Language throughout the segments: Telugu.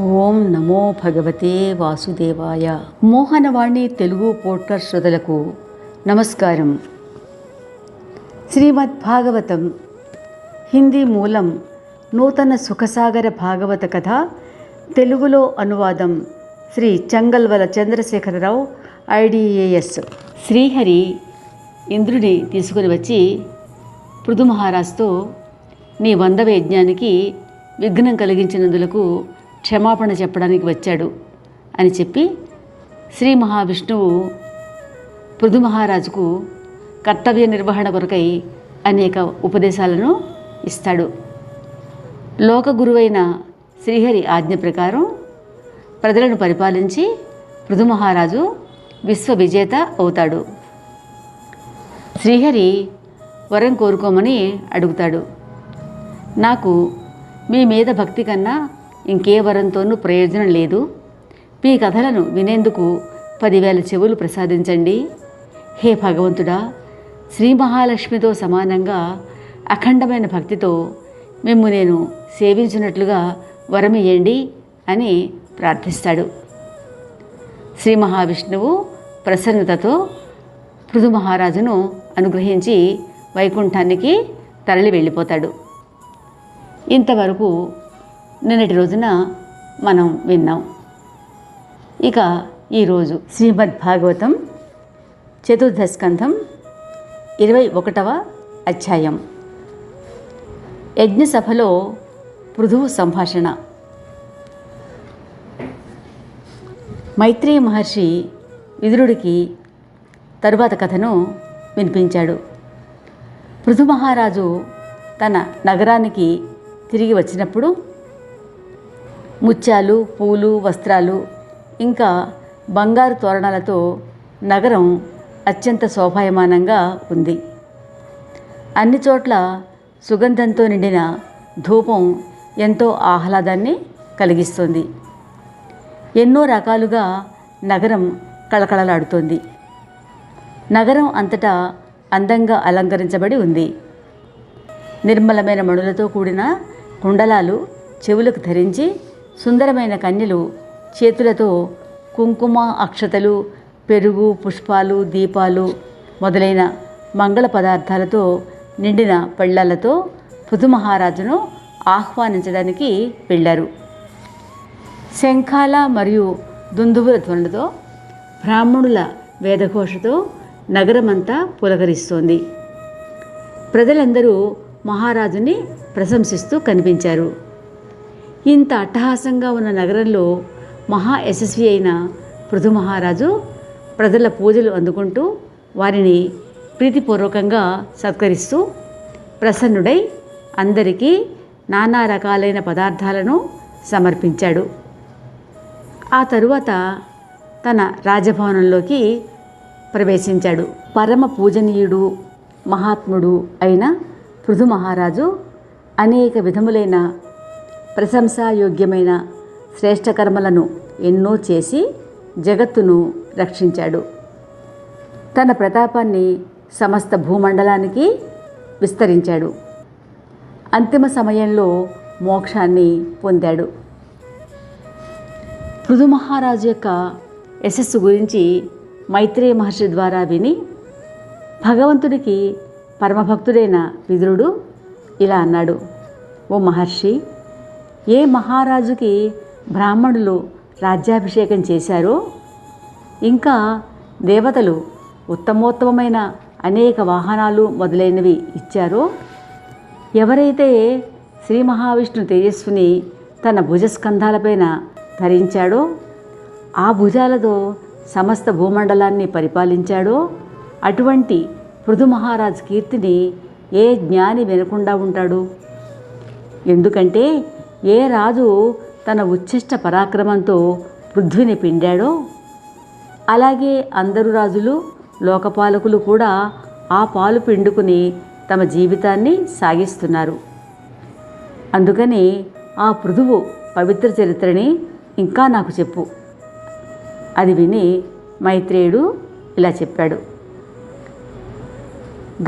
ఓం నమో భగవతే వాసుదేవాయ. మోహనవాణి తెలుగు పోడ్కాస్ట్ శ్రోతలకు నమస్కారం. శ్రీమద్ భాగవతం హిందీ మూలం నూతన సుఖసాగర భాగవత కథ తెలుగులో అనువాదం శ్రీ చంగల్వల చంద్రశేఖరరావు ఐడిఏఎస్ శ్రీహరి ఇంద్రుని తీసుకుని వచ్చి పృథు మహారాజుతో నీ వంద యజ్ఞానికి విఘ్నం కలిగించినందులకు క్షమాపణ చెప్పడానికి వచ్చాడు అని చెప్పి శ్రీ మహావిష్ణువు పృథు మహారాజుకు కర్తవ్య నిర్వహణ కొరకై అనేక ఉపదేశాలను ఇస్తాడు. లోక గురువైన శ్రీహరి ఆజ్ఞ ప్రకారం ప్రజలను పరిపాలించి పృథు మహారాజు విశ్వ విజేత అవుతాడు. శ్రీహరి వరం కోరుకోమని అడుగుతాడు. నాకు మీ మీద భక్తి కన్నా ఇంకే వరంతోనూ ప్రయోజనం లేదు. మీ కథలను వినేందుకు పదివేల చెవులు ప్రసాదించండి. హే భగవంతుడా శ్రీ మహాలక్ష్మితో సమానంగా అఖండమైన భక్తితో మేము నేను సేవించినట్లుగా వరమియ్యండి అని ప్రార్థిస్తాడు. శ్రీ మహావిష్ణువు ప్రసన్నతతో పృథు మహారాజును అనుగ్రహించి వైకుంఠానికి తరలి వెళ్ళిపోతాడు. ఇంతవరకు నిన్నటి రోజున మనం విన్నాం. ఇక ఈరోజు శ్రీమద్ భాగవతం చతుర్థ స్కంధం ఇరవై ఒకటవ అధ్యాయం. యజ్ఞసభలో పృథువు సంభాషణ. మైత్రేయ మహర్షి విదురుడికి తరువాత కథను వినిపించాడు. పృథు మహారాజు తన నగరానికి తిరిగి వచ్చినప్పుడు ముత్యాలు పూలు వస్త్రాలు ఇంకా బంగారు తోరణాలతో నగరం అత్యంత శోభాయమానంగా ఉంది. అన్ని చోట్ల సుగంధంతో నిండిన ధూపం ఎంతో ఆహ్లాదాన్ని కలిగిస్తుంది. ఎన్నో రకాలుగా నగరం కళకళలాడుతోంది. నగరం అంతటా అందంగా అలంకరించబడి ఉంది. నిర్మలమైన మణులతో కూడిన కుండలాలు చెవులకు ధరించి సుందరమైన కన్యలు చేతులతో కుంకుమ అక్షతలు పెరుగు పుష్పాలు దీపాలు మొదలైన మంగళ పదార్థాలతో నిండిన పళ్ళాలతో పృథు మహారాజును ఆహ్వానించడానికి వెళ్ళారు. శంఖాల మరియు దుందువుల ధ్వనులతో బ్రాహ్మణుల వేదఘోషతో నగరమంతా పులకరిస్తోంది. ప్రజలందరూ మహారాజుని ప్రశంసిస్తూ కనిపించారు. ఇంత అట్టహాసంగా ఉన్న నగరంలో మహా యశస్వి అయిన పృథు మహారాజు ప్రజల పూజలు అందుకుంటూ వారిని ప్రీతిపూర్వకంగా సత్కరిస్తూ ప్రసన్నుడై అందరికీ నానా రకాలైన పదార్థాలను సమర్పించాడు. ఆ తరువాత తన రాజభవనంలోకి ప్రవేశించాడు. పరమ పూజనీయుడు మహాత్ముడు అయిన పృథు మహారాజు అనేక విధములైన ప్రశంసాయోగ్యమైన శ్రేష్టకర్మలను ఎన్నో చేసి జగత్తును రక్షించాడు. తన ప్రతాపాన్ని సమస్త భూమండలానికి విస్తరించాడు. అంతిమ సమయంలో మోక్షాన్ని పొందాడు. పృథు మహారాజు యొక్క యశస్సు గురించి మైత్రేయ మహర్షి ద్వారా విని భగవంతుడికి పరమభక్తుడైన విదురుడు ఇలా అన్నాడు. ఓ మహర్షి ఏ మహారాజుకి బ్రాహ్మణులు రాజ్యాభిషేకం చేశారో? ఇంకా దేవతలు ఉత్తమోత్తమైన అనేక వాహనాలు మొదలైనవి ఇచ్చారో? ఎవరైతే శ్రీ మహావిష్ణు తేజస్విని తన భుజస్కంధాలపైన ధరించాడో ఆ భుజాలతో సమస్త భూమండలాన్ని పరిపాలించాడో అటువంటి పృథు మహారాజ్ కీర్తిని ఏ జ్ఞాని వినకుండా ఉంటాడు? ఎందుకంటే ఏ రాజు తన ఉచ్ఛిష్ట పరాక్రమంతో పృథ్వీని పిండాడో? అలాగే అందరు రాజులు లోకపాలకులు కూడా ఆ పాలు పిండుకుని తమ జీవితాన్ని సాగిస్తున్నారు. అందుకని ఆ పృథువు పవిత్ర చరిత్రని ఇంకా నాకు చెప్పు. అది విని మైత్రేయుడు ఇలా చెప్పాడు.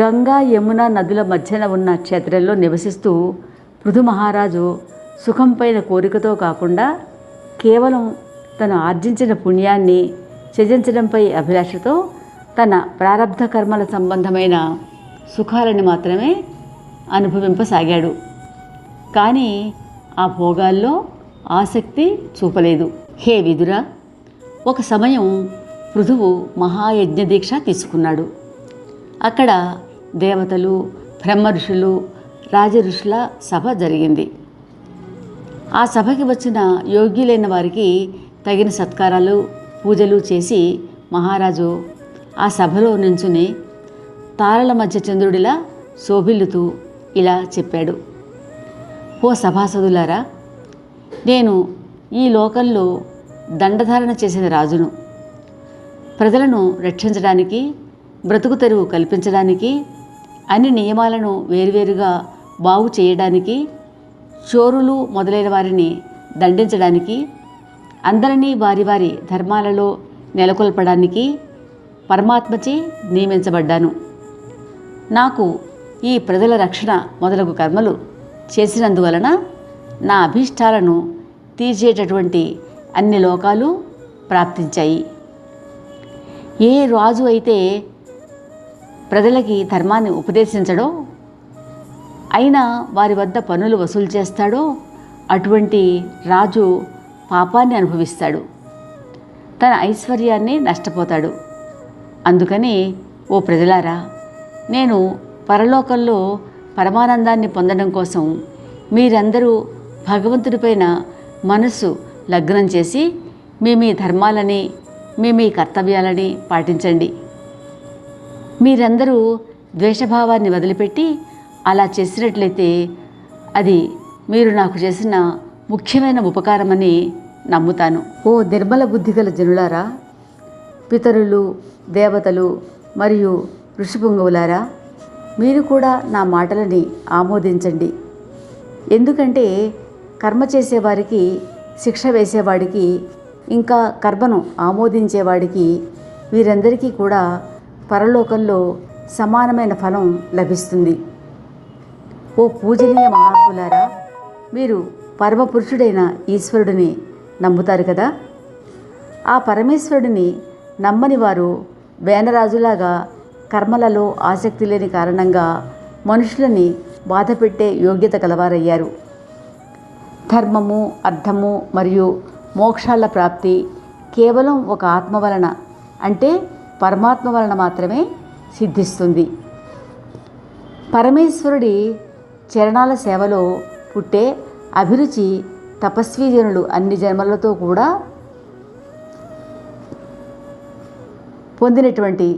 గంగా యమున నదుల మధ్యన ఉన్న క్షేత్రంలో నివసిస్తూ పృథు మహారాజు సుఖంపైన కోరికతో కాకుండా కేవలం తను ఆర్జించిన పుణ్యాన్ని త్యజించడంపై అభిలాషతో తన ప్రారంధ కర్మల సంబంధమైన సుఖాలను మాత్రమే అనుభవింపసాగాడు. కానీ ఆ భోగాల్లో ఆసక్తి చూపలేదు. హే విదుర ఒక సమయం పృథువు మహాయజ్ఞ దీక్ష తీసుకున్నాడు. అక్కడ దేవతలు బ్రహ్మ ఋషులు రాజఋషుల సభ జరిగింది. ఆ సభకి వచ్చిన యోగ్యులైన వారికి తగిన సత్కారాలు పూజలు చేసి మహారాజు ఆ సభలో నుంచుని తారల మధ్య చంద్రుడిలా శోభిల్లుతూ ఇలా చెప్పాడు. ఓ సభాసదులారా నేను ఈ లోకంలో దండధారణ చేసిన రాజును. ప్రజలను రక్షించడానికి బ్రతుకు తెరువు కల్పించడానికి అన్ని నియమాలను వేరువేరుగా బాగు చేయడానికి చోరులు మొదలైన వారిని దండించడానికి అందరినీ వారి వారి ధర్మాలలో నెలకొల్పడానికి పరమాత్మచే నియమించబడ్డాను. నాకు ఈ ప్రజల రక్షణ మొదలగు కర్మలు చేసినందువలన నా అభీష్టాలను తీర్చేటటువంటి అన్ని లోకాలు ప్రాప్తించాయి. ఏ రాజు అయితే ప్రజలకి ధర్మాన్ని ఉపదేశించడో అయినా వారి వద్ద పనులు వసూలు చేస్తాడో అటువంటి రాజు పాపాన్ని అనుభవిస్తాడు. తన ఐశ్వర్యాన్ని నష్టపోతాడు. అందుకని ఓ ప్రజలారా నేను పరలోకంలో పరమానందాన్ని పొందడం కోసం మీరందరూ భగవంతుడిపైన మనస్సు లగ్నం చేసి మీ మీ ధర్మాలని మీ మీ కర్తవ్యాలని పాటించండి. మీరందరూ ద్వేషభావాన్ని వదిలిపెట్టి అలా చేసినట్లయితే అది మీరు నాకు చేసిన ముఖ్యమైన ఉపకారమని నమ్ముతాను. ఓ నిర్మల బుద్ధిగల జనులారా పితరులు దేవతలు మరియు ఋషిపుంగవులారా మీరు కూడా నా మాటలని ఆమోదించండి. ఎందుకంటే కర్మ చేసేవారికి శిక్ష వేసేవాడికి ఇంకా కర్మను ఆమోదించేవాడికి వీరందరికీ కూడా పరలోకంలో సమానమైన ఫలం లభిస్తుంది. ఓ పూజనీయ మహాత్ములారా మీరు పరమపురుషుడైన ఈశ్వరుడిని నమ్ముతారు కదా? ఆ పరమేశ్వరుడిని నమ్మని వారు వేనరాజులాగా కర్మలలో ఆసక్తి లేని కారణంగా మనుషులని బాధపెట్టే యోగ్యత కలవారయ్యారు. ధర్మము అర్థము మరియు మోక్షాల ప్రాప్తి కేవలం ఒక ఆత్మ వలన అంటే పరమాత్మ వలన మాత్రమే సిద్ధిస్తుంది. పరమేశ్వరుడి చరణాల సేవలో పుట్టే అభిరుచి తపస్వీజనులు అన్ని జన్మలతో కూడా పొందినటువంటి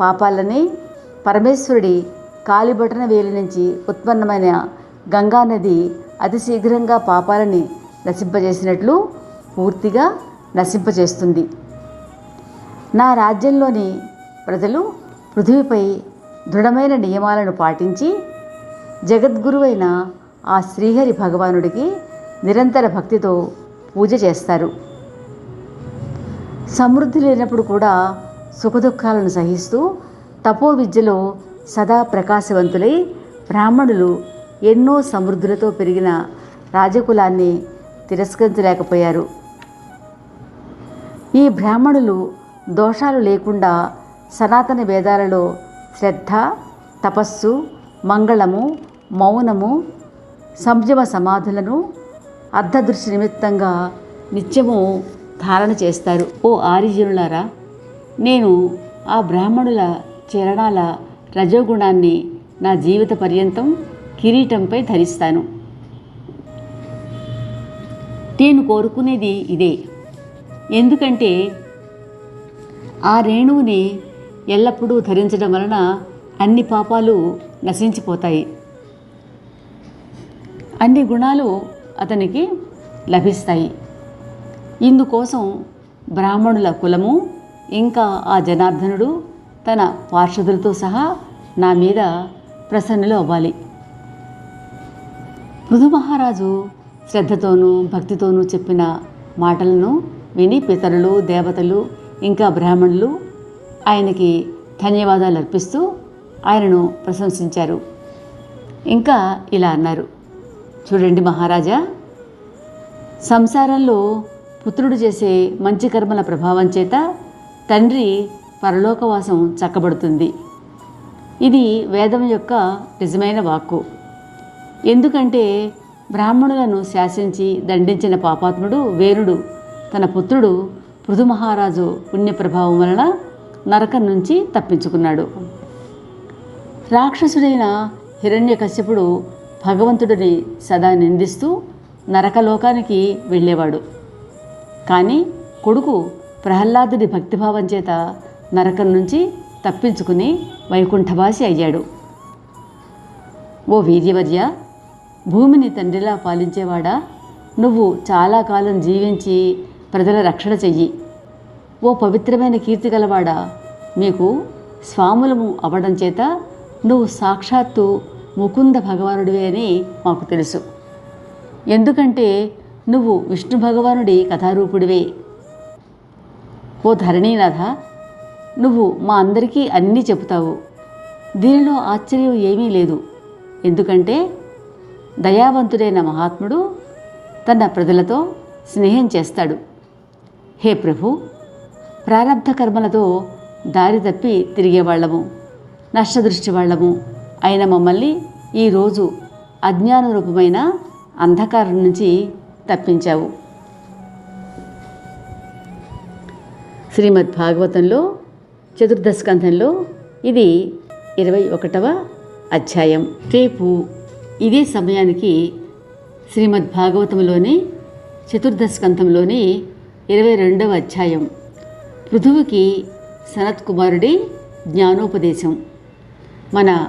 పాపాలని పరమేశ్వరుడి కాలిబటన వేలి నుంచి ఉత్పన్నమైన గంగా నది అతి శీఘ్రంగా పాపాలని నశింపజేసినట్లు పూర్తిగా నశింపజేస్తుంది. నా రాజ్యంలోని ప్రజలు పృథివీపై దృఢమైన నియమాలను పాటించి జగద్గురువైన ఆ శ్రీహరి భగవానుడికి నిరంతర భక్తితో పూజ చేస్తారు. సమృద్ధి లేనప్పుడు కూడా సుఖదుఖాలను సహిస్తూ తపో విద్యలో సదా ప్రకాశవంతులై బ్రాహ్మణులు ఎన్నో సమృద్ధులతో పెరిగిన రాజకులాన్ని తిరస్కరించలేకపోయారు. ఈ బ్రాహ్మణులు దోషాలు లేకుండా సనాతన వేదాలలో శ్రద్ధ తపస్సు మంగళము మౌనము సంయమ సమాధులను అర్ధదృష్టి నిమిత్తంగా నిత్యము ధారణ చేస్తారు. ఓ ఆరిజనులారా నేను ఆ బ్రాహ్మణుల చరణాల రజోగుణాన్ని నా జీవిత పర్యంతం కిరీటంపై ధరిస్తాను. నేను కోరుకునేది ఇదే. ఎందుకంటే ఆ రేణువుని ఎల్లప్పుడూ ధరించడం వలన అన్ని పాపాలు నశించిపోతాయి. అన్ని గుణాలు అతనికి లభిస్తాయి. ఇందుకోసం బ్రాహ్మణుల కులము ఇంకా ఆ జనార్దనుడు తన పార్షదులతో సహా నా మీద ప్రసన్నులు అవ్వాలి. పృథు మహారాజు శ్రద్ధతోనూ భక్తితోనూ చెప్పిన మాటలను విని పితరులు దేవతలు ఇంకా బ్రాహ్మణులు ఆయనకి ధన్యవాదాలు అర్పిస్తూ ఆయనను ప్రశంసించారు. ఇంకా ఇలా అన్నారు. చూడండి మహారాజా. సంసారంలో పుత్రుడు చేసే మంచి కర్మల ప్రభావం చేత తండ్రి పరలోకవాసం చక్కబడుతుంది. ఇది వేదం యొక్క నిజమైన వాక్కు. ఎందుకంటే బ్రాహ్మణులను శాసించి దండించిన పాపాత్ముడు వేరుడు. తన పుత్రుడు పృథు మహారాజు పుణ్యప్రభావం వలన నరకం నుంచి తప్పించుకున్నాడు. రాక్షసుడైన హిరణ్యకశ్యపుడు భగవంతుడిని సదా నిందిస్తూ నరకలోకానికి వెళ్ళేవాడు. కానీ కొడుకు ప్రహ్లాదుడి భక్తిభావం చేత నరకం నుంచి తప్పించుకుని వైకుంఠవాసి అయ్యాడు. ఓ వీర్యవర్య భూమిని తండ్రిలా పాలించేవాడా? నువ్వు చాలా కాలం జీవించి ప్రజల రక్షణ చెయ్యి. ఓ పవిత్రమైన కీర్తి గలవాడా? మీకు స్వాములము అవడం చేత నువ్వు సాక్షాత్తు ముకుంద భగవానుడివే అని మాకు తెలుసు. ఎందుకంటే నువ్వు విష్ణు భగవానుడి కథారూపుడివే. ఓ ధరణీనాథ నువ్వు మా అందరికీ అన్నీ చెబుతావు. దీనిలో ఆశ్చర్యం ఏమీ లేదు. ఎందుకంటే దయావంతుడైన మహాత్ముడు తన ప్రజలతో స్నేహం చేస్తాడు. హే ప్రభు ప్రారంధ కర్మలతో దారి తప్పి తిరిగేవాళ్ళము నష్టదృష్టి వాళ్ళము అయిన మమ్మల్ని ఈరోజు అజ్ఞాన రూపమైన అంధకారం నుంచి తప్పించావు. శ్రీమద్ భాగవతంలో చతుర్థ స్కంధంలో ఇది ఇరవై ఒకటవ అధ్యాయం. రేపు ఇదే సమయానికి శ్రీమద్ భాగవతంలోని చతుర్థ స్కంధంలోని ఇరవై రెండవ అధ్యాయం. పృథువుకి సనత్ కుమారుడి జ్ఞానోపదేశం. మన